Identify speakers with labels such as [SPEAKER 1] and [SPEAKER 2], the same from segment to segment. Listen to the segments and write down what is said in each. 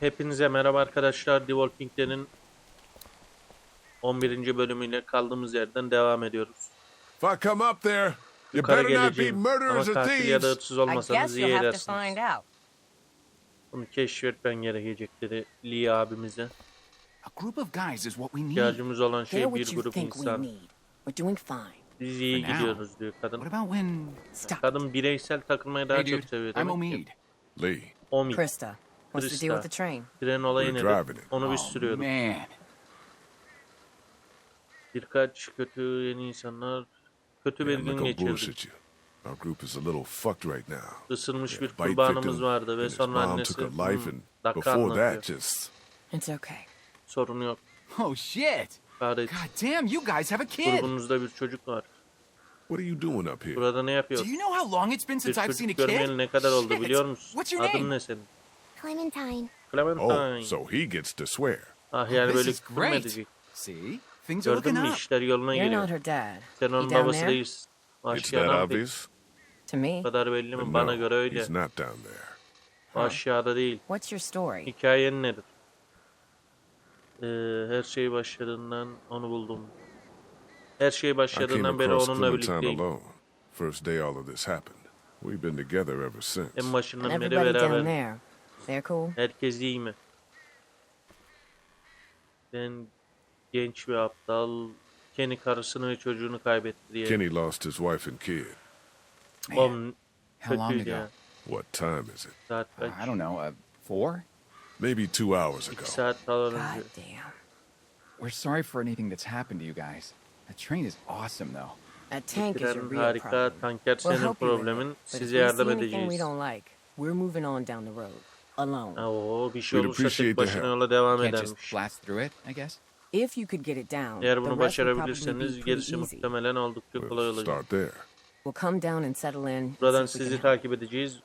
[SPEAKER 1] Hepinize merhaba arkadaşlar. Devolping Dead'in 11. bölümüyle kaldığımız yerden devam ediyoruz.
[SPEAKER 2] If I come up there, you
[SPEAKER 1] Yukarı
[SPEAKER 2] better not be
[SPEAKER 1] geleceğim. Ama
[SPEAKER 2] murderers or
[SPEAKER 1] katil ya da
[SPEAKER 2] thieves.
[SPEAKER 1] hırsız
[SPEAKER 3] I
[SPEAKER 1] olmasanız iyi
[SPEAKER 3] you'll have to
[SPEAKER 1] edersiniz.
[SPEAKER 3] out.
[SPEAKER 1] Bunu keşfetmen gerekecek dedi Lee abimize.
[SPEAKER 4] A group of guys is what we need.
[SPEAKER 1] İhtiyacımız olan şey bir
[SPEAKER 3] you
[SPEAKER 1] grup
[SPEAKER 3] think we
[SPEAKER 1] insan.
[SPEAKER 3] need. We're doing fine.
[SPEAKER 1] Biz iyi
[SPEAKER 4] For now.
[SPEAKER 1] gidiyoruz diyor kadın.
[SPEAKER 4] What about when?
[SPEAKER 3] Stop.
[SPEAKER 1] Kadın bireysel takılmayı daha
[SPEAKER 4] Hey,
[SPEAKER 1] çok
[SPEAKER 4] dude.
[SPEAKER 1] seviyor.
[SPEAKER 4] I'm
[SPEAKER 1] Demek
[SPEAKER 4] Omid.
[SPEAKER 2] Lee,
[SPEAKER 1] Omid.
[SPEAKER 3] Krista, what's the deal with the train?
[SPEAKER 1] Tren olayı
[SPEAKER 2] We're
[SPEAKER 1] nedir?
[SPEAKER 2] driving it.
[SPEAKER 1] Onu biz
[SPEAKER 4] Oh,
[SPEAKER 1] sürüyorduk.
[SPEAKER 4] man.
[SPEAKER 1] Birkaç kötü yeni insanlar kötü bir
[SPEAKER 2] I'm
[SPEAKER 1] gün
[SPEAKER 2] not gonna
[SPEAKER 1] geçirdik.
[SPEAKER 2] bullshit you. Our group is a little fucked right now.
[SPEAKER 1] Isırmış bir
[SPEAKER 2] Bite
[SPEAKER 1] kurbanımız
[SPEAKER 2] victim,
[SPEAKER 1] vardı ve
[SPEAKER 2] his
[SPEAKER 1] sonra
[SPEAKER 2] mom
[SPEAKER 1] annesi
[SPEAKER 2] took a life,
[SPEAKER 1] hmm,
[SPEAKER 2] and
[SPEAKER 1] dakika
[SPEAKER 2] before
[SPEAKER 1] anlatıyor.
[SPEAKER 2] that, just
[SPEAKER 3] It's okay.
[SPEAKER 1] Sorun yok.
[SPEAKER 4] Oh shit!
[SPEAKER 1] Gayret.
[SPEAKER 4] God damn, you guys have a kid.
[SPEAKER 1] Grubunuzda bir çocuk var.
[SPEAKER 2] what are you doing up here?
[SPEAKER 1] Burada ne yapıyor?
[SPEAKER 4] Do you know how long it's been
[SPEAKER 1] Bir
[SPEAKER 4] since I've seen a
[SPEAKER 1] çocuk görmeyeli
[SPEAKER 4] kid?
[SPEAKER 1] ne kadar oldu
[SPEAKER 4] Shit.
[SPEAKER 1] biliyor musun?
[SPEAKER 4] What's your
[SPEAKER 1] Adın
[SPEAKER 4] name?
[SPEAKER 1] ne senin?
[SPEAKER 5] Clementine.
[SPEAKER 1] Clementine.
[SPEAKER 2] Oh, so he gets to swear.
[SPEAKER 1] ah yani
[SPEAKER 4] This
[SPEAKER 1] böyle
[SPEAKER 4] is
[SPEAKER 1] küfür edecek?
[SPEAKER 4] See, things are
[SPEAKER 1] Gördün
[SPEAKER 4] looking
[SPEAKER 1] mü
[SPEAKER 4] up.
[SPEAKER 1] işler yoluna
[SPEAKER 3] You're not her dad.
[SPEAKER 1] Sen onun
[SPEAKER 3] down
[SPEAKER 1] babası
[SPEAKER 3] there?
[SPEAKER 1] değilsin.
[SPEAKER 2] It's that obvious?
[SPEAKER 3] To me?
[SPEAKER 1] bu kadar belli mi? Bana
[SPEAKER 2] no,
[SPEAKER 1] göre öyle.
[SPEAKER 2] he's not down there.
[SPEAKER 1] Aşağıda değil.
[SPEAKER 3] What's your story?
[SPEAKER 1] Hikayen nedir? Ee, her şey başladığından onu buldum. Her şey
[SPEAKER 2] I came
[SPEAKER 1] başladığından beri
[SPEAKER 2] across
[SPEAKER 1] onunla
[SPEAKER 2] Clementine
[SPEAKER 1] birlikteyim.
[SPEAKER 2] alone. First day all of this happened. We've been together ever since.
[SPEAKER 1] En
[SPEAKER 3] And
[SPEAKER 1] başından beri
[SPEAKER 3] everybody down
[SPEAKER 1] beraber.
[SPEAKER 3] there. They're cool?
[SPEAKER 1] Herkes iyi mi? Ben genç ve aptal Kenny karısını ve çocuğunu kaybetti diye.
[SPEAKER 2] Kenny lost his wife and kid.
[SPEAKER 1] Oğlum
[SPEAKER 4] How long
[SPEAKER 1] kötüydü
[SPEAKER 4] ago?
[SPEAKER 1] ya.
[SPEAKER 2] What time is it?
[SPEAKER 1] Saat
[SPEAKER 4] Uh,
[SPEAKER 1] kaç?
[SPEAKER 4] I don't know. Uh, four?
[SPEAKER 2] Maybe two hours ago.
[SPEAKER 1] İki saat falan
[SPEAKER 3] God damn.
[SPEAKER 4] We're sorry for anything that's happened to you guys. The train is awesome, though.
[SPEAKER 3] That tank is your
[SPEAKER 1] Tren
[SPEAKER 3] real
[SPEAKER 1] harika,
[SPEAKER 3] problem.
[SPEAKER 1] tanker
[SPEAKER 3] We'll
[SPEAKER 1] senin
[SPEAKER 3] help you with
[SPEAKER 1] problemin.
[SPEAKER 3] it. But if
[SPEAKER 1] Size
[SPEAKER 3] we
[SPEAKER 1] yardım
[SPEAKER 3] see anything we
[SPEAKER 1] edeceğiz.
[SPEAKER 3] don't like, we're moving on down the road. Alone.
[SPEAKER 1] Oo, bir şey
[SPEAKER 2] We'd
[SPEAKER 1] olursa
[SPEAKER 2] appreciate
[SPEAKER 1] tek
[SPEAKER 2] the
[SPEAKER 1] başına
[SPEAKER 2] help.
[SPEAKER 1] yola devam
[SPEAKER 4] Can't just
[SPEAKER 1] edermiş.
[SPEAKER 4] blast through it, I guess.
[SPEAKER 3] If you could get it down,
[SPEAKER 1] Eğer
[SPEAKER 3] the
[SPEAKER 1] bunu
[SPEAKER 3] rest probably be
[SPEAKER 1] başarabilirseniz
[SPEAKER 3] pretty
[SPEAKER 1] gerisi
[SPEAKER 3] easy.
[SPEAKER 1] muhtemelen oldukça kolay
[SPEAKER 2] We'll
[SPEAKER 1] olacak.
[SPEAKER 2] start there.
[SPEAKER 3] We'll come down and settle in.
[SPEAKER 1] Buradan
[SPEAKER 3] see if we
[SPEAKER 1] sizi
[SPEAKER 3] can help.
[SPEAKER 1] takip edeceğiz.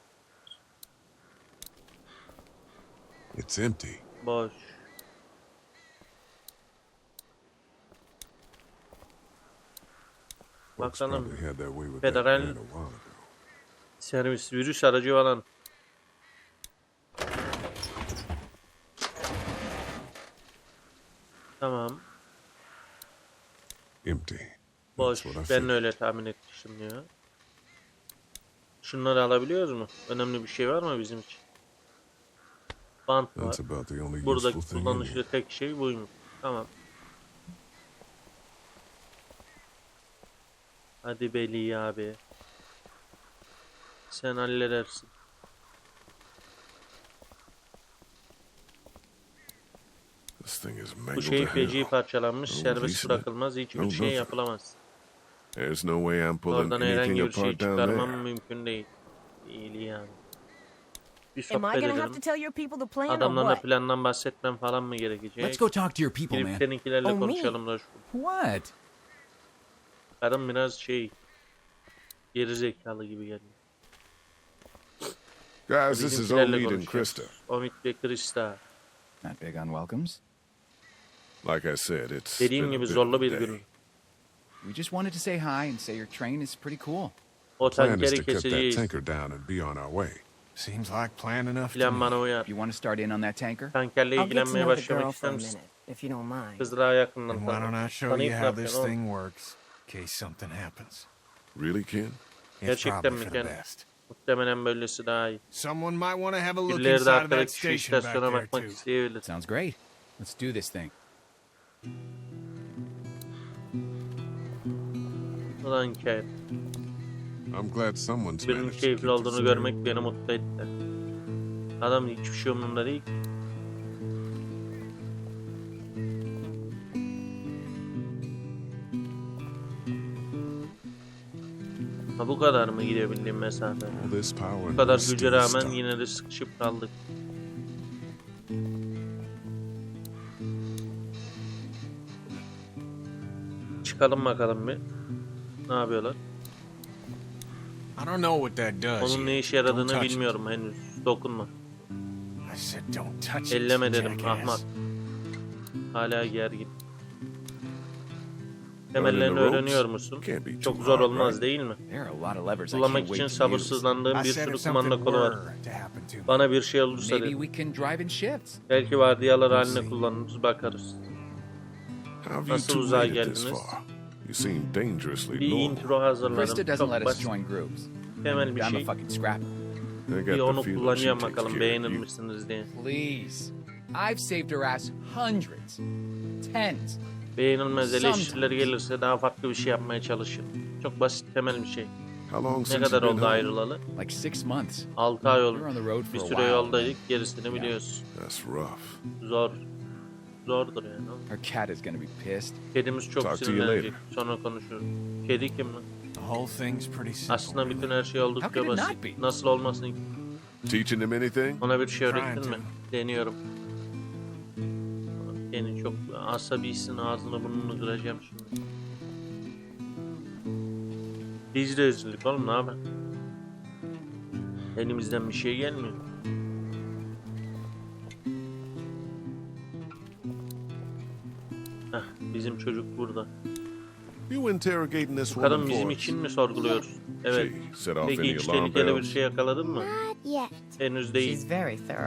[SPEAKER 2] It's empty.
[SPEAKER 1] Boş.
[SPEAKER 2] Folks
[SPEAKER 1] Bakalım.
[SPEAKER 2] probably had their way with
[SPEAKER 1] Federal-
[SPEAKER 2] that man a while ago.
[SPEAKER 1] Servis, virüs aracı falan. Tamam.
[SPEAKER 2] Empty.
[SPEAKER 1] Boş.
[SPEAKER 2] That's what I
[SPEAKER 1] Ben
[SPEAKER 2] figured.
[SPEAKER 1] öyle tahmin etmiştim diyor. Şunları alabiliyoruz mu? Önemli bir şey var mı bizim için? Bant var.
[SPEAKER 2] That's about the only
[SPEAKER 1] Burada
[SPEAKER 2] useful thing in
[SPEAKER 1] kullanışlı
[SPEAKER 2] here.
[SPEAKER 1] tek şey buymuş. Tamam. Hadi Beli abi. Sen halledersin.
[SPEAKER 2] This thing is
[SPEAKER 1] Bu şey feci parçalanmış, serbest bırakılmaz, hiçbir
[SPEAKER 2] no
[SPEAKER 1] şey yapılamaz.
[SPEAKER 2] There's no way I'm pulling
[SPEAKER 1] Oradan herhangi
[SPEAKER 2] anything
[SPEAKER 1] bir şey
[SPEAKER 2] apart down
[SPEAKER 1] çıkarmam mümkün değil. İyiliği yani. Bir
[SPEAKER 3] Am I
[SPEAKER 1] sohbet
[SPEAKER 3] gonna have
[SPEAKER 1] edelim.
[SPEAKER 3] to tell your people the plan or
[SPEAKER 1] Adamlarla
[SPEAKER 3] what?
[SPEAKER 1] plandan bahsetmem falan mı gerekecek?
[SPEAKER 4] Let's go talk to your people,
[SPEAKER 1] Gidip
[SPEAKER 4] man.
[SPEAKER 1] seninkilerle
[SPEAKER 3] Oh,
[SPEAKER 1] konuşalım da şu.
[SPEAKER 4] What?
[SPEAKER 1] Karım biraz şey... Geri zekalı gibi geliyor.
[SPEAKER 2] Guys, this is Omid and. Krista.
[SPEAKER 1] Omid ve Krista.
[SPEAKER 4] Not big on welcomes.
[SPEAKER 2] Like I said, it's
[SPEAKER 1] Dediğim
[SPEAKER 2] been a
[SPEAKER 1] gibi
[SPEAKER 2] bit of
[SPEAKER 1] zorlu
[SPEAKER 2] a
[SPEAKER 1] bir
[SPEAKER 2] day.
[SPEAKER 1] gün.
[SPEAKER 4] We just wanted to say hi and say your train is pretty cool.
[SPEAKER 1] O
[SPEAKER 2] Plan is
[SPEAKER 1] tankeri
[SPEAKER 2] to cut that
[SPEAKER 1] keseceğiz.
[SPEAKER 2] tanker down and be on our way.
[SPEAKER 6] Seems like plan enough to
[SPEAKER 1] Plan
[SPEAKER 6] me.
[SPEAKER 1] bana uyar.
[SPEAKER 4] You want to start in on that tanker?
[SPEAKER 1] Tankerle
[SPEAKER 3] I'll get to
[SPEAKER 1] ilgilenmeye
[SPEAKER 3] know the
[SPEAKER 1] başlamak
[SPEAKER 3] girl
[SPEAKER 1] ister
[SPEAKER 3] a
[SPEAKER 1] misin?
[SPEAKER 3] minute, if you don't mind.
[SPEAKER 1] Kızlara yakından
[SPEAKER 6] And why don't
[SPEAKER 1] tanı.
[SPEAKER 6] I show
[SPEAKER 1] Tanıyıp
[SPEAKER 6] you
[SPEAKER 1] ne
[SPEAKER 6] how this
[SPEAKER 1] yapacaksın oğlum?
[SPEAKER 6] thing works, in case something happens?
[SPEAKER 2] Really, Ken?
[SPEAKER 6] It's
[SPEAKER 1] Gerçekten
[SPEAKER 6] probably
[SPEAKER 1] mi
[SPEAKER 6] for the
[SPEAKER 1] Ken?
[SPEAKER 6] best.
[SPEAKER 1] Muhtemelen böylesi daha iyi.
[SPEAKER 6] Someone might want to have a look
[SPEAKER 1] Birileri de
[SPEAKER 6] inside of that station back
[SPEAKER 1] istasyona
[SPEAKER 6] there
[SPEAKER 1] bakmak
[SPEAKER 6] too.
[SPEAKER 1] isteyebilir.
[SPEAKER 4] Sounds great. Let's do this thing.
[SPEAKER 1] Ulan hikaye.
[SPEAKER 2] I'm glad someone's
[SPEAKER 1] Birinin
[SPEAKER 2] managed to
[SPEAKER 1] keyifli
[SPEAKER 2] keep
[SPEAKER 1] olduğunu görmek beni mutlu etti. Adam hiçbir şey umurunda değil. ki. Ha bu kadar mı gidebildiğim mesafe?
[SPEAKER 2] All this power
[SPEAKER 1] Bu
[SPEAKER 2] and
[SPEAKER 1] kadar güce
[SPEAKER 2] still
[SPEAKER 1] rağmen
[SPEAKER 2] stuck.
[SPEAKER 1] yine de sıkışıp kaldık. Çıkalım bakalım bir. Ne yapıyorlar?
[SPEAKER 6] I don't know what that does.
[SPEAKER 1] Onun ne işe yaradığını bilmiyorum henüz. Dokunma.
[SPEAKER 6] I said don't touch it.
[SPEAKER 1] Elleme dedim ahmak. Hala gergin. Temellerini öğreniyor musun? Çok zor olmaz değil mi? Kullanmak için sabırsızlandığım bir sürü kumanda kolu var. Bana bir şey olursa
[SPEAKER 4] Maybe
[SPEAKER 1] de.
[SPEAKER 4] we can drive in shifts.
[SPEAKER 1] Belki vardiyalar halinde kullanırız bakarız.
[SPEAKER 2] How have you
[SPEAKER 1] Nasıl
[SPEAKER 2] two
[SPEAKER 1] uzağa
[SPEAKER 2] made it this
[SPEAKER 1] geldiniz?
[SPEAKER 2] far? You seem dangerously
[SPEAKER 1] Bir
[SPEAKER 2] normal.
[SPEAKER 1] intro hazırladım.
[SPEAKER 4] Krista doesn't
[SPEAKER 1] Çok
[SPEAKER 4] let us
[SPEAKER 1] basit.
[SPEAKER 4] join groups.
[SPEAKER 1] Temel bir
[SPEAKER 4] I'm a
[SPEAKER 1] şey. Bir onu
[SPEAKER 2] takes
[SPEAKER 1] bakalım beğenir misiniz diye.
[SPEAKER 4] Please. I've saved her ass hundreds, tens.
[SPEAKER 1] Beğenilmez eleştiriler gelirse daha farklı bir şey yapmaya çalışırım. Çok basit temel bir şey. Ne kadar oldu ayrılalı?
[SPEAKER 4] Like six months.
[SPEAKER 1] 6 ay oldu. Bir süre yoldaydık gerisini biliyoruz.
[SPEAKER 2] That's rough.
[SPEAKER 1] Zor. Zordur yani.
[SPEAKER 4] Her cat is gonna be pissed.
[SPEAKER 1] Kedimiz çok
[SPEAKER 2] Talk to you
[SPEAKER 1] sinirlenecek.
[SPEAKER 2] later.
[SPEAKER 1] Sonra konuşuruz. Kedi kim lan?
[SPEAKER 6] The whole thing's pretty simple.
[SPEAKER 1] Aslında bütün her şey
[SPEAKER 4] How
[SPEAKER 1] oldukça basit.
[SPEAKER 4] not be?
[SPEAKER 1] Nasıl olmasın ki?
[SPEAKER 2] Teaching them anything?
[SPEAKER 1] Ona bir şey öğrettin mi? Deniyorum. Seni çok asabisin ağzını burnunu kıracağım şimdi. Biz de üzüldük oğlum ne haber? Elimizden bir şey gelmiyor. Bizim çocuk burada.
[SPEAKER 2] You interrogating this
[SPEAKER 1] Bu
[SPEAKER 2] woman
[SPEAKER 1] kadın bizim için mi sorguluyor? Evet. Peki hiç tehlikeli bir şey yakaladın mı? Henüz değil.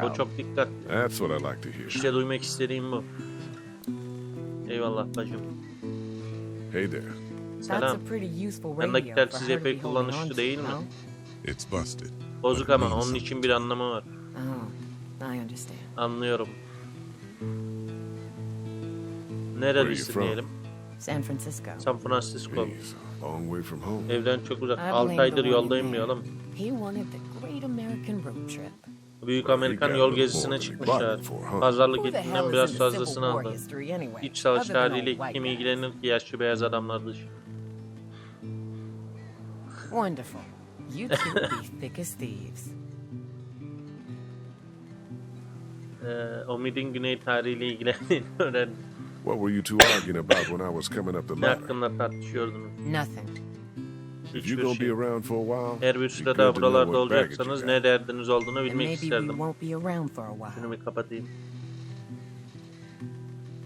[SPEAKER 1] O çok dikkat.
[SPEAKER 2] That's what I like to hear.
[SPEAKER 1] İşte duymak istediğim bu. Eyvallah bacım.
[SPEAKER 2] Hey there.
[SPEAKER 1] Selam.
[SPEAKER 3] a pretty useful
[SPEAKER 1] Yandaki
[SPEAKER 3] radio
[SPEAKER 1] tel
[SPEAKER 3] for
[SPEAKER 1] size epey kullanışlı değil mi?
[SPEAKER 2] It's busted.
[SPEAKER 1] Bozuk ama onun için bir anlamı var.
[SPEAKER 3] Oh.
[SPEAKER 1] Anlıyorum.
[SPEAKER 2] Where are you
[SPEAKER 1] Nerelisin
[SPEAKER 2] from?
[SPEAKER 1] diyelim.
[SPEAKER 3] San Francisco.
[SPEAKER 1] San Francisco.
[SPEAKER 2] Long way from home.
[SPEAKER 1] Evden çok uzak.
[SPEAKER 3] I
[SPEAKER 1] 6
[SPEAKER 3] blame
[SPEAKER 1] aydır yoldayım
[SPEAKER 3] man.
[SPEAKER 1] diyor oğlum.
[SPEAKER 3] He wanted the great American road trip.
[SPEAKER 1] Büyük Amerikan yol gezisine çıkmışlar. Pazarlık
[SPEAKER 3] is
[SPEAKER 1] biraz fazlasını aldı. İç savaş tarihiyle kim ilgilenir ki yaşlı beyaz adamlar dışında.
[SPEAKER 3] Wonderful. You two be thick as thieves.
[SPEAKER 1] Ee, Omid'in güney tarihiyle ilgilendiğini öğrendim.
[SPEAKER 2] What were you two arguing about when I was coming up the
[SPEAKER 1] Ne
[SPEAKER 2] ladder?
[SPEAKER 1] hakkında tartışıyordunuz?
[SPEAKER 3] Nothing.
[SPEAKER 2] If you're
[SPEAKER 1] Hiçbir
[SPEAKER 2] gonna
[SPEAKER 1] şey.
[SPEAKER 2] be around for a while,
[SPEAKER 1] Eğer bir
[SPEAKER 2] be
[SPEAKER 1] süre
[SPEAKER 2] good
[SPEAKER 1] daha
[SPEAKER 2] to know
[SPEAKER 1] buralarda
[SPEAKER 2] what baggage you
[SPEAKER 1] olacaksanız
[SPEAKER 2] got.
[SPEAKER 1] ne derdiniz olduğunu
[SPEAKER 3] And
[SPEAKER 1] bilmek
[SPEAKER 3] maybe we
[SPEAKER 1] isterdim.
[SPEAKER 3] won't be around for a
[SPEAKER 1] Şunu
[SPEAKER 3] while.
[SPEAKER 1] bir kapatayım.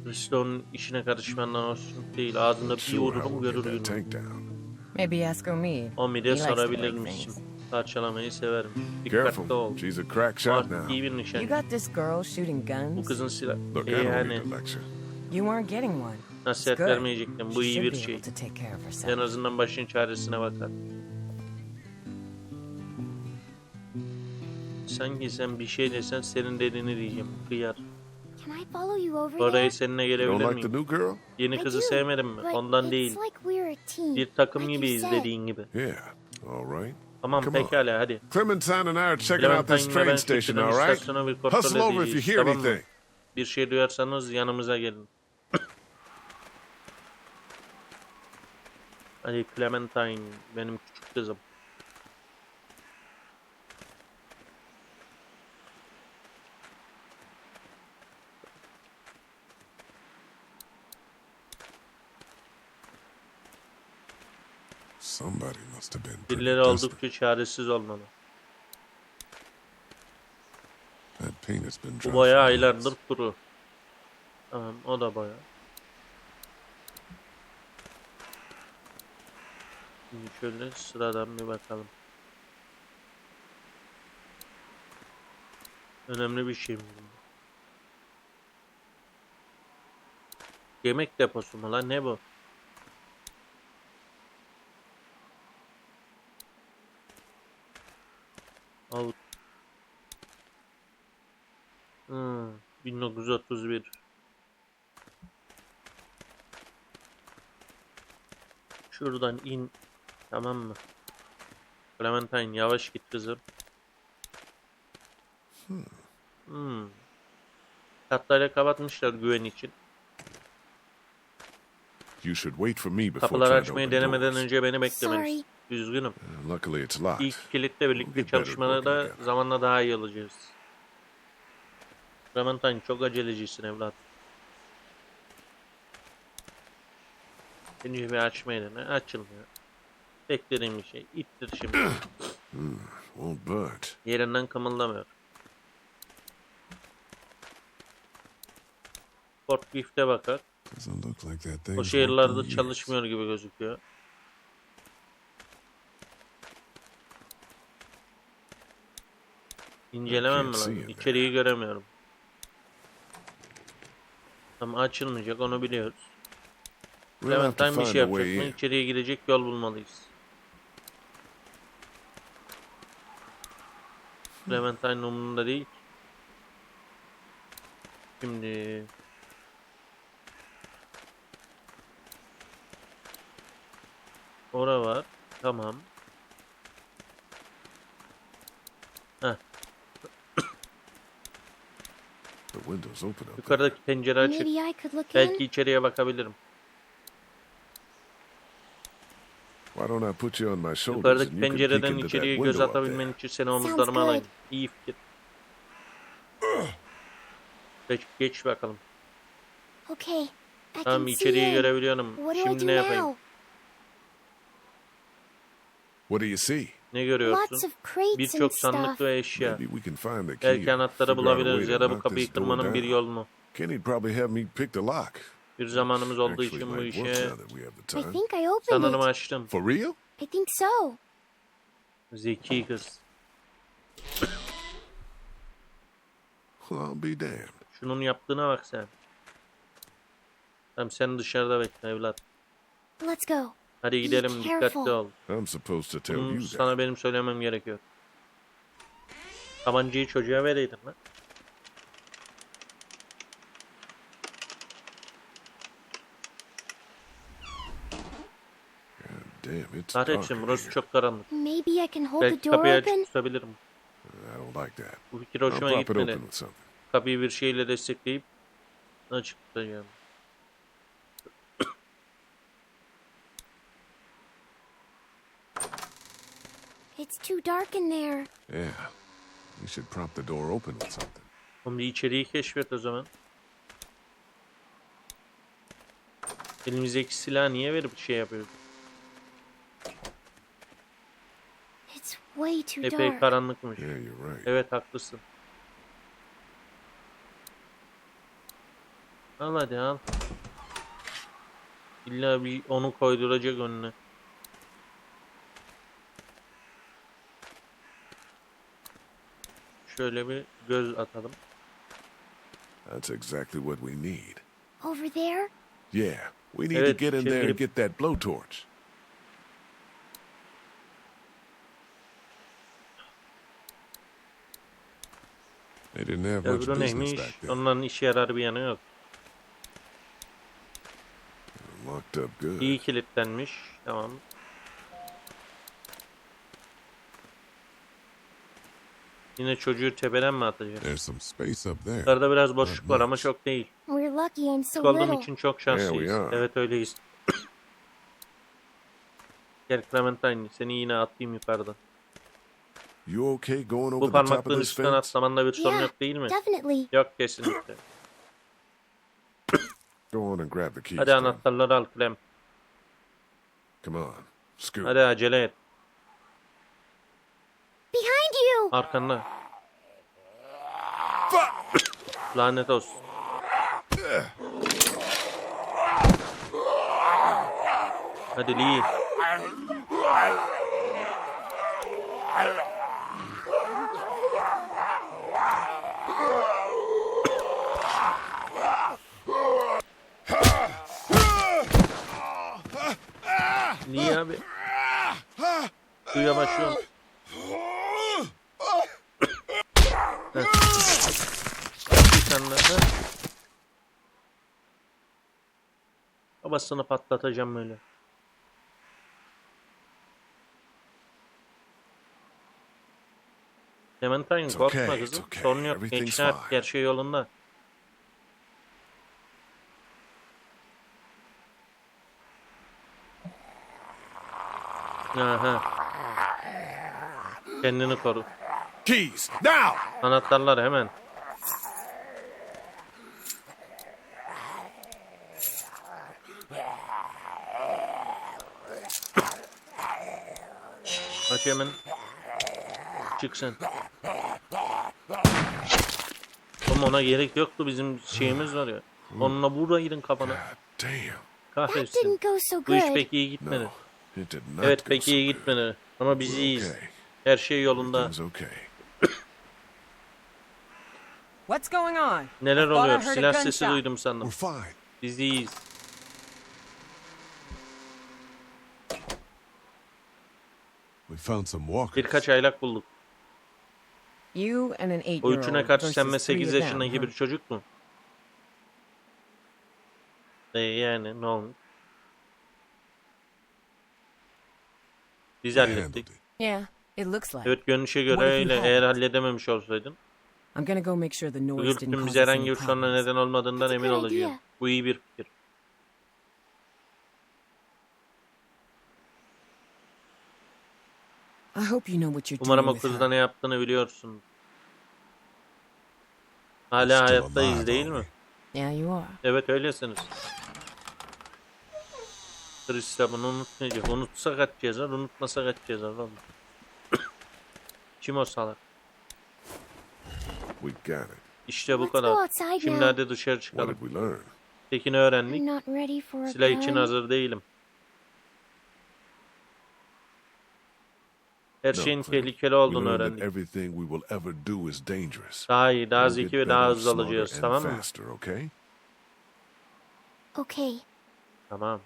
[SPEAKER 1] Risto'nun işine karışmandan hoşnut değil. Ağzında bir
[SPEAKER 2] Sure, I
[SPEAKER 1] vururum
[SPEAKER 2] will
[SPEAKER 1] görür
[SPEAKER 2] get that
[SPEAKER 1] yürür.
[SPEAKER 2] tank down.
[SPEAKER 3] Maybe ask Omid.
[SPEAKER 1] O
[SPEAKER 3] He
[SPEAKER 1] mide
[SPEAKER 3] likes to
[SPEAKER 1] sorabilir
[SPEAKER 3] break.
[SPEAKER 1] Parçalamayı severim.
[SPEAKER 2] Careful,
[SPEAKER 1] Dikkatli ol.
[SPEAKER 2] she's a crack shot
[SPEAKER 1] Artık
[SPEAKER 2] now.
[SPEAKER 1] iyi bir
[SPEAKER 3] You
[SPEAKER 1] nişancı.
[SPEAKER 3] got this girl shooting
[SPEAKER 1] Bu
[SPEAKER 3] guns.
[SPEAKER 1] kızın silah.
[SPEAKER 2] Look, I
[SPEAKER 1] İyi
[SPEAKER 2] don't
[SPEAKER 1] yani
[SPEAKER 2] need a lecture.
[SPEAKER 3] You aren't getting one. It's
[SPEAKER 1] nasihat vermeyecektim. Bu iyi
[SPEAKER 3] should
[SPEAKER 1] bir
[SPEAKER 3] be
[SPEAKER 1] şey.
[SPEAKER 3] able to take care of
[SPEAKER 1] En
[SPEAKER 3] herself.
[SPEAKER 1] azından başın çaresine bakar. Sanki sen bir şey desen senin dediğini diyeceğim. Kıyar.
[SPEAKER 5] Can I follow you over there?
[SPEAKER 1] Oraya seninle gelebilir miyim? Yeni kızı sevmedim mi? Ondan değil.
[SPEAKER 5] like.
[SPEAKER 1] Bir takım gibiyiz dediğin gibi.
[SPEAKER 2] Yeah, all right.
[SPEAKER 1] Tamam
[SPEAKER 2] Come on.
[SPEAKER 1] pekala hadi.
[SPEAKER 2] Clementine and I are checking out this train station, all right? Hustle over if you hear
[SPEAKER 1] Tamam mı?
[SPEAKER 2] anything.
[SPEAKER 1] Bir şey duyarsanız yanımıza gelin. Hadi Clementine benim küçük kızım.
[SPEAKER 2] Somebody must have been pretty
[SPEAKER 1] Birileri oldukça çaresiz olmalı. Bu
[SPEAKER 2] for
[SPEAKER 1] aylardır kuru. Tamam o da boya. Şimdi şöyle sıradan bir bakalım. Önemli bir şey mi? Yemek deposu mu lan ne bu? Al. Hmm, 1931. Şuradan in. Tamam mı? Clementine yavaş git kızım. Hmm. Katlayla kapatmışlar güven için.
[SPEAKER 2] You should wait for me before
[SPEAKER 1] Kapıları açmayı
[SPEAKER 2] open
[SPEAKER 1] denemeden önce beni.
[SPEAKER 5] Sorry.
[SPEAKER 1] Üzgünüm.
[SPEAKER 2] Uh, Luckily it's locked.
[SPEAKER 1] İlk kilitle birlikte
[SPEAKER 2] Get better
[SPEAKER 1] çalışmada da
[SPEAKER 2] working together.
[SPEAKER 1] zamanla daha iyi olacağız. Clementine çok acelecisin evlat. Önce bir açmayı dene. Açılmıyor. Beklediğim bir şey. İttir şimdi.
[SPEAKER 2] Won't budge.
[SPEAKER 1] Yerinden kımıldamıyor. Bakar.
[SPEAKER 2] Like that thing.
[SPEAKER 1] O şehirlerde çalışmıyor gibi gözüküyor. İncelemem mi lan? İçeriği göremiyorum. Ama açılmayacak onu biliyoruz. Clementine bir şey yapacak mı? İçeriye girecek yol bulmalıyız. Clementine umurunda değil. Şimdi Ora var. Tamam. Heh. Yukarıdaki pencere açık. Belki içeriye bakabilirim.
[SPEAKER 2] Why don't I put you on my shoulders
[SPEAKER 1] Yukarıdaki pencereden içeriye göz
[SPEAKER 2] window up
[SPEAKER 1] atabilmen
[SPEAKER 2] there?
[SPEAKER 1] için seni omuzlarıma
[SPEAKER 5] good.
[SPEAKER 1] alayım. İyi fikir. Geç, geç bakalım.
[SPEAKER 5] Okay. I
[SPEAKER 1] Tamam
[SPEAKER 5] can
[SPEAKER 1] içeriği görebiliyorum.
[SPEAKER 5] What do I
[SPEAKER 1] Şimdi
[SPEAKER 5] do
[SPEAKER 1] ne yapayım?
[SPEAKER 5] now?
[SPEAKER 2] What do you see?
[SPEAKER 1] Ne
[SPEAKER 5] Lots
[SPEAKER 1] görüyorsun?
[SPEAKER 5] of crates and
[SPEAKER 1] Birçok sandık
[SPEAKER 5] stuff.
[SPEAKER 1] ve eşya.
[SPEAKER 2] Maybe we can find the key.
[SPEAKER 1] Belki anahtarı
[SPEAKER 2] figure out a
[SPEAKER 1] bulabiliriz ya da bu kapıyı kırmanın bir
[SPEAKER 2] down.
[SPEAKER 1] yolunu.
[SPEAKER 2] Kenny'd probably have me pick the lock.
[SPEAKER 1] Bir zamanımız olduğu
[SPEAKER 2] Actually,
[SPEAKER 1] için bu işe
[SPEAKER 2] now that we have the
[SPEAKER 5] I
[SPEAKER 2] time.
[SPEAKER 5] think I opened
[SPEAKER 1] sanırım
[SPEAKER 5] it.
[SPEAKER 1] açtım.
[SPEAKER 2] For real?
[SPEAKER 5] I think so.
[SPEAKER 1] Zeki kız.
[SPEAKER 2] Well, I'll be damned.
[SPEAKER 1] Şunun yaptığına bak sen. Tamam sen dışarıda bekle evlat.
[SPEAKER 5] Let's go.
[SPEAKER 1] Hadi gidelim dikkatli ol.
[SPEAKER 2] I'm supposed to tell
[SPEAKER 1] Bunu
[SPEAKER 2] you that.
[SPEAKER 1] sana benim söylemem gerekiyor. Tabancayı çocuğa vereydin lan.
[SPEAKER 2] Damn, it's dark
[SPEAKER 1] burası
[SPEAKER 2] here.
[SPEAKER 1] çok karanlık.
[SPEAKER 5] Maybe I can hold the
[SPEAKER 1] Belki
[SPEAKER 5] door
[SPEAKER 1] kapıyı açık
[SPEAKER 5] open.
[SPEAKER 1] tutabilirim.
[SPEAKER 2] I don't like that.
[SPEAKER 1] Bu fikir
[SPEAKER 2] I'll
[SPEAKER 1] hoşuma
[SPEAKER 2] prop it
[SPEAKER 1] gitmedi.
[SPEAKER 2] open with something.
[SPEAKER 1] Kapıyı bir şeyle destekleyip açık tutacağım.
[SPEAKER 5] It's too dark in there.
[SPEAKER 2] Yeah. You should prop the door open with something.
[SPEAKER 1] Oğlum bir içeriği keşfet o zaman. Elimizdeki silahı niye verip şey yapıyoruz?
[SPEAKER 5] It's way too
[SPEAKER 1] Epey
[SPEAKER 5] dark.
[SPEAKER 1] karanlıkmış.
[SPEAKER 2] Yeah, you're right.
[SPEAKER 1] Evet haklısın. Al hadi al. İlla bir onu koyduracak önüne. Şöyle bir göz atalım.
[SPEAKER 2] That's exactly what we need.
[SPEAKER 5] Over there?
[SPEAKER 2] Yeah, we need
[SPEAKER 1] Evet,
[SPEAKER 2] to get in
[SPEAKER 1] şey
[SPEAKER 2] there and get that blowtorch. They didn't have much
[SPEAKER 1] Öbürü
[SPEAKER 2] business
[SPEAKER 1] neymiş?
[SPEAKER 2] back then.
[SPEAKER 1] Onların işe yarar bir yanı yok.
[SPEAKER 2] Locked up good.
[SPEAKER 1] İyi kilitlenmiş. Tamam. Yine çocuğu tepeden mi atacağız?
[SPEAKER 2] There's some space up there.
[SPEAKER 1] Yukarıda biraz boşluk var ama çok değil.
[SPEAKER 5] We're lucky I'm so
[SPEAKER 1] Küçük olduğum
[SPEAKER 5] little.
[SPEAKER 1] için çok
[SPEAKER 2] Yeah, we
[SPEAKER 1] şanslıyız.
[SPEAKER 2] are.
[SPEAKER 1] Evet öyleyiz. Gel Clementine seni yine atayım yukarıdan.
[SPEAKER 2] You okay going over
[SPEAKER 1] Bu
[SPEAKER 2] the top of
[SPEAKER 1] parmaklığın
[SPEAKER 2] this
[SPEAKER 1] üstünden
[SPEAKER 2] fence?
[SPEAKER 1] atlamanda bir sorun
[SPEAKER 5] Yeah,
[SPEAKER 1] yok değil mi?
[SPEAKER 5] Definitely.
[SPEAKER 1] Yok kesinlikle.
[SPEAKER 2] Go on and grab the keys.
[SPEAKER 1] Hadi
[SPEAKER 2] Clem.
[SPEAKER 1] anahtarları al Clem.
[SPEAKER 2] Come on, scoot.
[SPEAKER 1] Hadi acele et.
[SPEAKER 5] Behind you!
[SPEAKER 1] Arkanda. Lanet olsun. Hadi Lee. Lee abi. Suya başlıyorum. Daha. Babasını patlatacağım böyle. Clementine korkma kızım. Sorun yok. Gençler her şey yolunda. Aha. Kendini koru.
[SPEAKER 2] Keys, now!
[SPEAKER 1] Anahtarlar hemen. Aç hemen. Çık sen. Oğlum ona gerek yoktu bizim şeyimiz var ya. Onunla vuraydın kafana.
[SPEAKER 2] Damn.
[SPEAKER 5] That
[SPEAKER 1] Kahretsin.
[SPEAKER 5] didn't go so
[SPEAKER 1] Bu iş
[SPEAKER 5] good.
[SPEAKER 1] pek iyi gitmedi.
[SPEAKER 2] No,
[SPEAKER 1] Evet pek iyi gitmedi. Ama biz iyiyiz.
[SPEAKER 2] okay.
[SPEAKER 1] Her şey yolunda.
[SPEAKER 3] What's going on?
[SPEAKER 1] Neler oluyor?
[SPEAKER 3] heard a
[SPEAKER 1] Silah sesi
[SPEAKER 3] gunshot.
[SPEAKER 1] duydum sandım.
[SPEAKER 2] We're fine.
[SPEAKER 1] Biz iyiyiz.
[SPEAKER 2] We found some walkers.
[SPEAKER 1] Birkaç aylak bulduk.
[SPEAKER 3] You and an
[SPEAKER 1] O
[SPEAKER 3] eight-year-old
[SPEAKER 1] üçüne karşı sen ve
[SPEAKER 3] versus three
[SPEAKER 1] 8
[SPEAKER 3] of them,
[SPEAKER 1] yaşındaki bir çocuk mu? E yani ne olmuş? Biz hallettik.
[SPEAKER 2] it.
[SPEAKER 3] Yeah, it looks like.
[SPEAKER 1] Evet görünüşe göre öyle. Eğer halledememiş olsaydın.
[SPEAKER 3] I'm gonna go make sure the noise didn't cause
[SPEAKER 1] bize herhangi
[SPEAKER 3] any
[SPEAKER 1] bir soruna
[SPEAKER 3] problems.
[SPEAKER 1] neden olmadığından emin olacağım.
[SPEAKER 5] idea.
[SPEAKER 1] Bu iyi bir fikir.
[SPEAKER 3] I hope you know what you're
[SPEAKER 1] Umarım
[SPEAKER 3] doing
[SPEAKER 1] o
[SPEAKER 3] with her.
[SPEAKER 1] ne yaptığını biliyorsun. Hala
[SPEAKER 2] Still
[SPEAKER 1] hayattayız değil mi?
[SPEAKER 3] Yeah, you are.
[SPEAKER 1] Evet öylesiniz. Hristiyan bunu unutmayacak. Unutsa kaç yazar, unutmasa kaç yazar oğlum. Kim o salak?
[SPEAKER 2] We got it.
[SPEAKER 1] İşte bu
[SPEAKER 5] Let's go
[SPEAKER 1] kadar.
[SPEAKER 5] outside
[SPEAKER 1] Şimdi
[SPEAKER 5] now.
[SPEAKER 1] hadi dışarı
[SPEAKER 2] What
[SPEAKER 1] çıkalım.
[SPEAKER 2] did we learn?
[SPEAKER 1] Tekini
[SPEAKER 5] I'm
[SPEAKER 1] öğrendik.
[SPEAKER 5] not ready for a
[SPEAKER 1] Silah için
[SPEAKER 5] gun.
[SPEAKER 1] hazır değilim. Her
[SPEAKER 2] No,
[SPEAKER 1] şeyin
[SPEAKER 2] Clint.
[SPEAKER 1] tehlikeli
[SPEAKER 2] We
[SPEAKER 1] olduğunu
[SPEAKER 2] learned that
[SPEAKER 1] öğrendik.
[SPEAKER 2] everything we will ever do is dangerous.
[SPEAKER 1] Daha iyi, daha
[SPEAKER 2] We'll
[SPEAKER 1] zeki ve daha
[SPEAKER 2] better,
[SPEAKER 1] hızlı
[SPEAKER 2] smarter,
[SPEAKER 1] olacağız.
[SPEAKER 2] and
[SPEAKER 1] Tamam mı?
[SPEAKER 2] faster, okay?
[SPEAKER 5] Okay.
[SPEAKER 1] Tamam.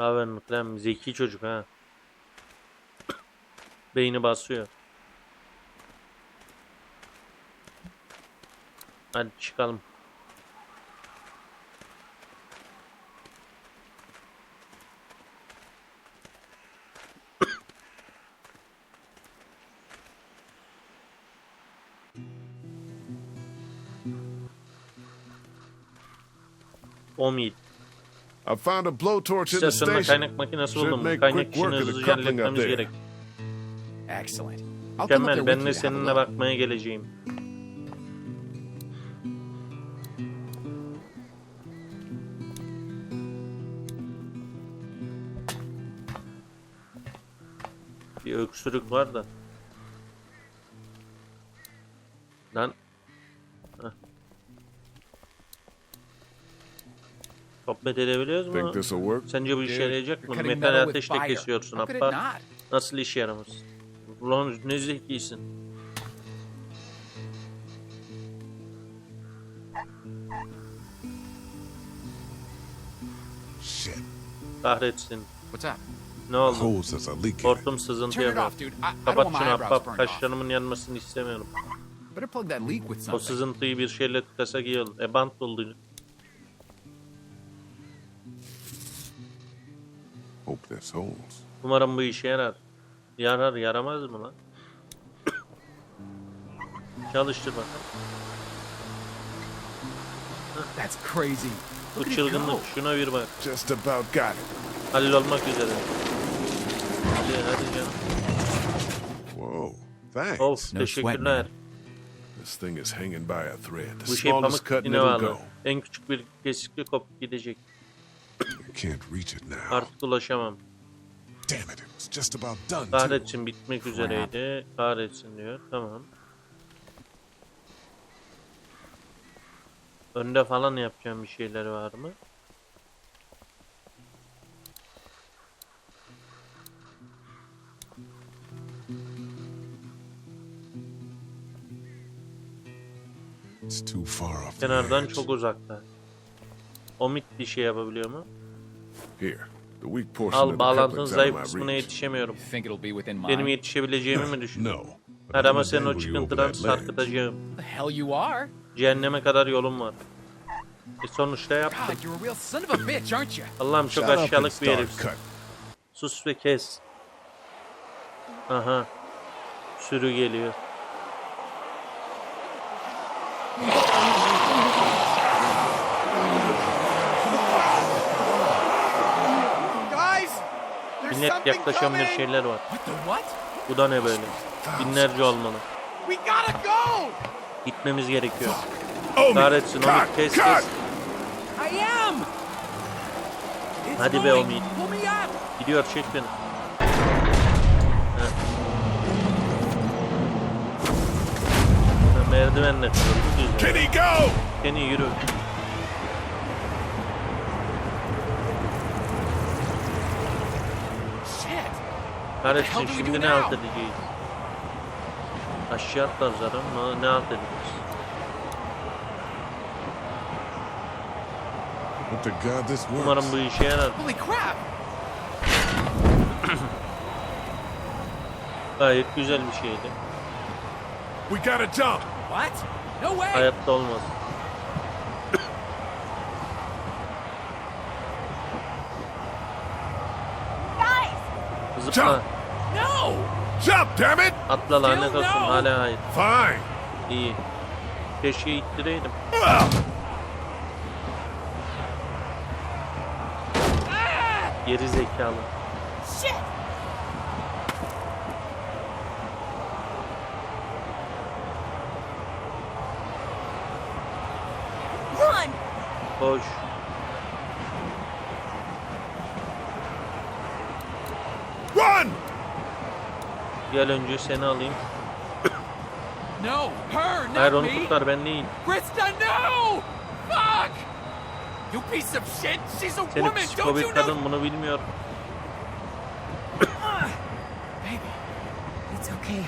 [SPEAKER 1] Aferin Clem. Zeki çocuk ha. Beyni basıyor. Hadi çıkalım. Omid.
[SPEAKER 2] I found a blowtorch in the station.
[SPEAKER 1] kaynak makinesi
[SPEAKER 2] Should
[SPEAKER 1] buldum.
[SPEAKER 2] make
[SPEAKER 1] Kaynak
[SPEAKER 2] quick
[SPEAKER 1] işini
[SPEAKER 2] work of the
[SPEAKER 1] hızlıca
[SPEAKER 2] coupling up
[SPEAKER 1] halletmemiz
[SPEAKER 2] there.
[SPEAKER 1] gerek.
[SPEAKER 4] Excellent. I'll come up there
[SPEAKER 1] Mükemmel.
[SPEAKER 4] with
[SPEAKER 1] Ben
[SPEAKER 4] you
[SPEAKER 1] de
[SPEAKER 4] to have a
[SPEAKER 1] seninle
[SPEAKER 4] look.
[SPEAKER 1] bakmaya geleceğim. Bir öksürük var da. Sohbet edebiliyoruz
[SPEAKER 2] Think
[SPEAKER 1] mu?
[SPEAKER 2] this'll work?
[SPEAKER 1] Sence bu işe
[SPEAKER 4] Dude,
[SPEAKER 1] yarayacak mı?
[SPEAKER 4] cutting
[SPEAKER 1] Metal
[SPEAKER 4] metal with fire.
[SPEAKER 1] kesiyorsun
[SPEAKER 4] How could it
[SPEAKER 1] Abbas.
[SPEAKER 4] not?
[SPEAKER 1] Nasıl işe yaramaz? Ulan ne zekisin.
[SPEAKER 2] Shit.
[SPEAKER 1] Kahretsin.
[SPEAKER 4] What's up?
[SPEAKER 1] Ne oldu?
[SPEAKER 2] Hose has a leak in it.
[SPEAKER 1] Hortum sızıntı
[SPEAKER 4] Turn it
[SPEAKER 1] yapıyor.
[SPEAKER 4] off, dude. I, I don't
[SPEAKER 1] Kapat
[SPEAKER 4] want my
[SPEAKER 1] şunu
[SPEAKER 4] eyebrows
[SPEAKER 1] Abbas.
[SPEAKER 4] burned off.
[SPEAKER 1] Kaşlarımın yanmasını istemiyorum.
[SPEAKER 4] Better plug that leak with
[SPEAKER 1] O
[SPEAKER 4] something.
[SPEAKER 1] sızıntıyı bir şeyle tıkasak iyi olur. E bant buldu. Umarım bu işe yarar. Yarar yaramaz mı lan? Çalıştır bakalım.
[SPEAKER 4] That's crazy.
[SPEAKER 1] Bu çılgınlık şuna bir bak.
[SPEAKER 2] Just about got it.
[SPEAKER 1] Hallolmak üzere. Hadi hadi canım.
[SPEAKER 2] Whoa. Thanks.
[SPEAKER 1] Of
[SPEAKER 4] No sweat,
[SPEAKER 1] teşekkürler.
[SPEAKER 2] This thing is hanging by a thread. The
[SPEAKER 1] Bu şey
[SPEAKER 2] smallest
[SPEAKER 1] pamuk
[SPEAKER 2] cut and it'll go.
[SPEAKER 1] En küçük bir kesikli kopup gidecek.
[SPEAKER 2] Can't reach it now.
[SPEAKER 1] Artık ulaşamam. Kahretsin bitmek üzereydi. Kahretsin diyor. Tamam. Önde falan yapacağım bir şeyleri var mı? Kenardan çok uzakta. Omit bir şey yapabiliyor mu?
[SPEAKER 2] Here,
[SPEAKER 1] Al bağlantının zayıf kısmına yetişemiyorum. Benim yetişebileceğimi mi Hadi
[SPEAKER 2] I'm
[SPEAKER 1] ama senin o çıkıntıdan sarkıtacağım.
[SPEAKER 4] the hell you are?
[SPEAKER 1] Cehenneme kadar yolum var. E sonuçta yaptım. Allah'ım çok aşağılık bir herifsin. Sus ve kes. Aha. Sürü geliyor.
[SPEAKER 7] Something
[SPEAKER 1] yaklaşan bir şeyler var. Bu da ne böyle? Binlerce
[SPEAKER 7] go.
[SPEAKER 1] Gitmemiz gerekiyor.
[SPEAKER 2] Omi,
[SPEAKER 1] Kahretsin onu
[SPEAKER 2] cut,
[SPEAKER 1] kes kes. Hadi be
[SPEAKER 4] up!
[SPEAKER 1] Gidiyor çek beni. Merdivenle kırıldı.
[SPEAKER 2] Kenny, go!
[SPEAKER 1] Kenny yürü.
[SPEAKER 7] We
[SPEAKER 1] şimdi ne
[SPEAKER 7] now?
[SPEAKER 1] alt edeceğiz? Aşağı atlar zarım. Ne, ne alt edeceğiz?
[SPEAKER 2] What the god this works.
[SPEAKER 1] Umarım bu işe yarar.
[SPEAKER 7] Holy crap.
[SPEAKER 1] Gayet güzel bir şeydi.
[SPEAKER 2] We gotta jump.
[SPEAKER 7] What? No way.
[SPEAKER 1] Hayatta olmaz. Zıpla.
[SPEAKER 2] Jump, damn it!
[SPEAKER 1] Atla lanet olsun. Hala hayır.
[SPEAKER 2] Fine.
[SPEAKER 1] İyi. Keşke ittireydim.
[SPEAKER 2] Ah!
[SPEAKER 1] Geri zekalı.
[SPEAKER 7] Shit.
[SPEAKER 3] Run!
[SPEAKER 1] Koş.
[SPEAKER 2] Run!
[SPEAKER 1] Gel önce seni alayım.
[SPEAKER 7] No. Her,
[SPEAKER 1] Hayır
[SPEAKER 7] not
[SPEAKER 1] onu
[SPEAKER 7] me.
[SPEAKER 1] kurtar ben değil.
[SPEAKER 7] Krista, no. Fuck. You piece of shit. She's a
[SPEAKER 1] Seni
[SPEAKER 7] woman. Don't you
[SPEAKER 1] psikopik
[SPEAKER 7] know?
[SPEAKER 1] kadın bunu bilmiyor.
[SPEAKER 7] Baby.
[SPEAKER 3] It's okay, honey.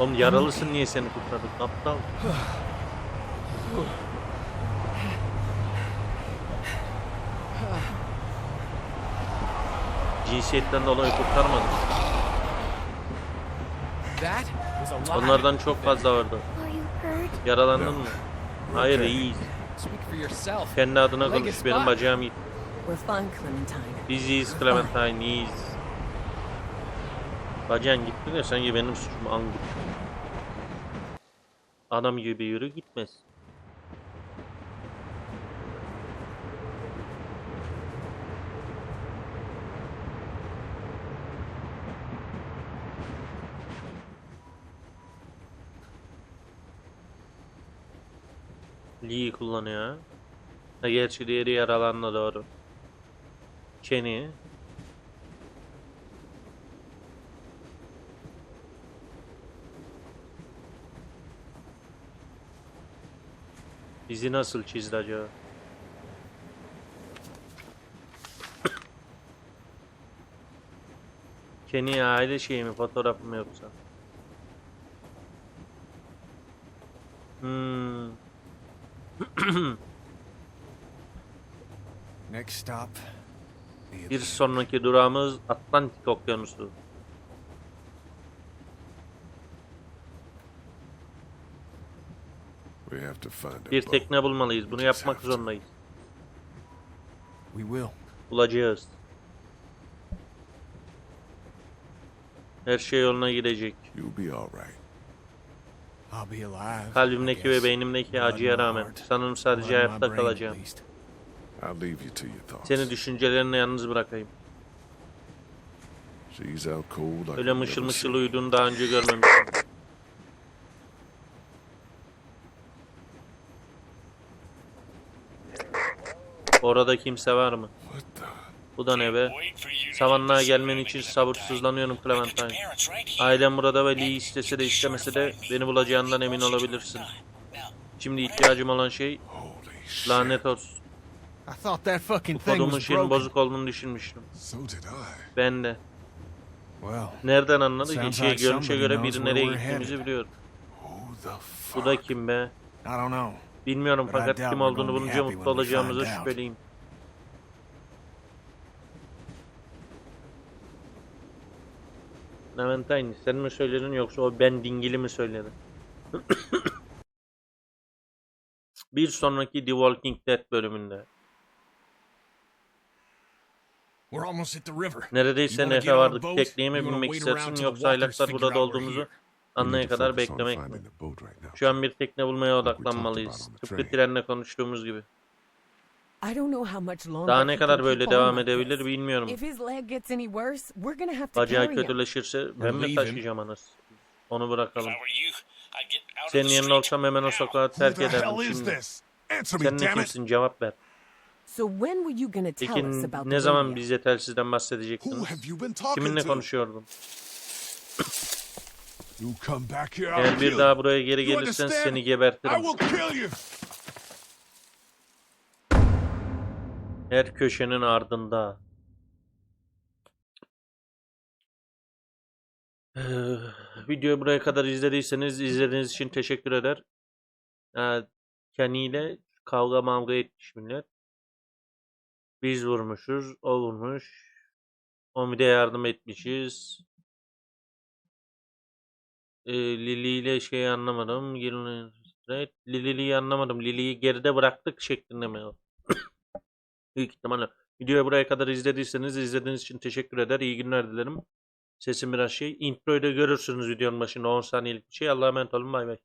[SPEAKER 1] Oğlum yaralısın niye seni kurtardık? Aptal. Cinsiyetten dolayı kurtarmadım.
[SPEAKER 7] That was a lie.
[SPEAKER 1] Onlardan çok fazla vardı. Yaralandın mı? Hayır iyiyiz. Kendi adına konuş. Benim bacağım
[SPEAKER 3] Clementine.
[SPEAKER 1] Biz iyiyiz Clementine iyiyiz. Bacağın gitti de sanki benim suçum an gitti. Adam gibi yürü gitmez. Lee kullanıyor. ha. Gerçi diğeri yaralandı doğru. Kenny. Bizi nasıl çizdi acaba? Kenny aile şeyi mi fotoğrafı mı yoksa? Hmm.
[SPEAKER 6] Next stop.
[SPEAKER 1] Bir sonraki durağımız Atlantik Okyanusu. Bir tekne bulmalıyız. Bunu yapmak zorundayız.
[SPEAKER 6] We will.
[SPEAKER 1] Bulacağız. Her şey yoluna gidecek.
[SPEAKER 2] You'll be all right.
[SPEAKER 6] I'll be alive.
[SPEAKER 1] Kalbimdeki ve beynimdeki acıya
[SPEAKER 6] my
[SPEAKER 1] rağmen
[SPEAKER 6] heart.
[SPEAKER 1] sanırım sadece hayatta
[SPEAKER 6] brain,
[SPEAKER 1] kalacağım.
[SPEAKER 6] at least.
[SPEAKER 2] I'll leave you to your thoughts.
[SPEAKER 1] Seni düşüncelerine yalnız bırakayım.
[SPEAKER 2] She's out cold. I
[SPEAKER 1] Öyle mışıl mışıl uyuduğunu daha önce görmemiştim. Orada kimse var mı?
[SPEAKER 2] What the?
[SPEAKER 1] Bu da ne be? Savannah'a gelmen için sabırsızlanıyorum Clementine. Ailem burada ve Lee istese de istemese de beni bulacağından emin olabilirsin. Şimdi ihtiyacım olan şey lanet olsun. Bu kodumun şeyin bozuk olduğunu düşünmüştüm. Ben de. Nereden anladı ki? Şey, görünüşe göre biri nereye gittiğimizi biliyor. Bu da kim be? Bilmiyorum fakat kim olduğunu bulunca mutlu olacağımıza şüpheliyim. Clementine sen mi söyledin yoksa o ben dingili mi söyledi? Bir sonraki The Walking Dead bölümünde.
[SPEAKER 6] We're almost at the river.
[SPEAKER 1] Neredeyse nehre vardık. Tekneye mi binmek istersin yoksa aylaklar burada olduğumuzu anlaya kadar beklemek mi? Şu an bir tekne bulmaya odaklanmalıyız. Tıpkı trenle konuştuğumuz gibi.
[SPEAKER 3] I don't know how much longer
[SPEAKER 1] Daha ne kadar böyle devam edebilir bilmiyorum.
[SPEAKER 3] If his leg gets any worse, we're gonna have to
[SPEAKER 1] Bacağı
[SPEAKER 3] carry him.
[SPEAKER 1] kötüleşirse ben mi taşıyacağım anasını? Onu bırakalım. Senin yerine olsam hemen o sokağı terk ederdim şimdi. Sen ne kimsin cevap ver. Peki ne zaman bize telsizden bahsedecektiniz? Kiminle
[SPEAKER 2] to?
[SPEAKER 1] konuşuyordun? Eğer bir daha buraya geri gelirsen seni gebertirim. Her köşenin ardında. Ee, videoyu buraya kadar izlediyseniz izlediğiniz için teşekkür eder. Ee, Kenny ile kavga mavga etmiş millet. Biz vurmuşuz, o vurmuş. Omid'e yardım etmişiz. Ee, Lily ile şeyi anlamadım. Lily'yi anlamadım. Lily'yi geride bıraktık şeklinde mi? Büyük ihtimalle. Videoyu buraya kadar izlediyseniz izlediğiniz için teşekkür eder. İyi günler dilerim. Sesim biraz şey. Introyu da görürsünüz videonun başında 10 saniyelik bir şey. Allah'a emanet olun. Bay bay.